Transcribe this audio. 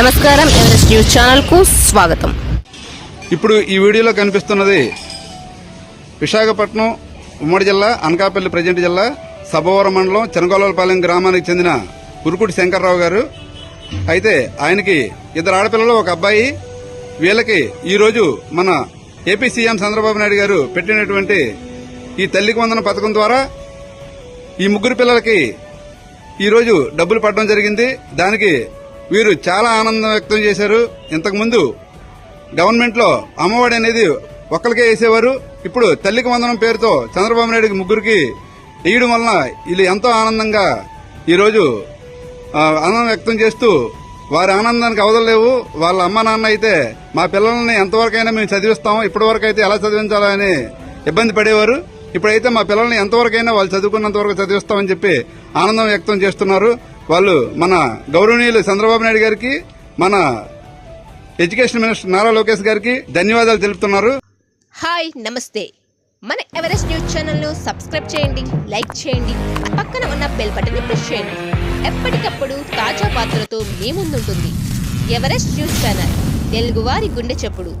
నమస్కారం Everest news ఛానల్కు స్వాగతం. ఇప్పుడు ఈ వీడియోలో కనిపిస్తున్నది విశాఖపట్నం ఉమ్మడి జిల్లా అనకాపల్లి ప్రజెంట్ జిల్లా సభవరం మండలం చెనగోలపాలెం గ్రామానికి చెందిన ఉరుకుటి శంకర్రావు గారు. అయితే ఆయనకి ఇద్దరు ఆడపిల్లలు ఒక అబ్బాయి. వీళ్ళకి ఈరోజు మన ఏపీ సీఎం చంద్రబాబు నాయుడు గారు పెట్టినటువంటి ఈ తల్లికి వందన పథకం ద్వారా ఈ ముగ్గురు పిల్లలకి ఈరోజు డబ్బులు పడడం జరిగింది. దానికి వీరు చాలా ఆనందం వ్యక్తం చేశారు. ఇంతకుముందు గవర్నమెంట్లో అమ్మఒడి అనేది ఒక్కరికే వేసేవారు. ఇప్పుడు తల్లికి వందనం పేరుతో చంద్రబాబు నాయుడికి ముగ్గురికి వేయడం వలన వీళ్ళు ఎంతో ఆనందంగా ఈరోజు ఆనందం వ్యక్తం చేస్తూ వారి ఆనందానికి అవదలేవు వాళ్ళ అమ్మ నాన్న అయితే మా పిల్లల్ని ఎంతవరకైనా మేము చదివిస్తాం ఇప్పటి వరకు అయితే ఎలా చదివించాలో అని ఇబ్బంది పడేవారు. ఇప్పుడైతే మా పిల్లల్ని ఎంతవరకైనా వాళ్ళు చదువుకున్నంత వరకు చదివిస్తామని చెప్పి ఆనందం వ్యక్తం చేస్తున్నారు. వాళ్ళు మన గౌరవనీయులు చంద్రబాబు నాయుడు గారికి మన ఎడ్యుకేషన్ మినిస్టర్ నారా లోకేష్ గారికి ధన్యవాదాలు తెలుపుతున్నారు. హాయ్ నమస్తే. మన ఎవరెస్ట్ న్యూస్ ఛానల్ను సబ్స్క్రైబ్ చేయండి లైక్ చేయండి పక్కన ఉన్న బెల్ బటన్ ప్రెస్ చేయండి. ఎప్పటికప్పుడు తాజా వార్తలతో మీ ముందుంటుంది ఎవరెస్ట్ న్యూస్ ఛానల్ తెలుగువారి గుండె చెప్పుడు.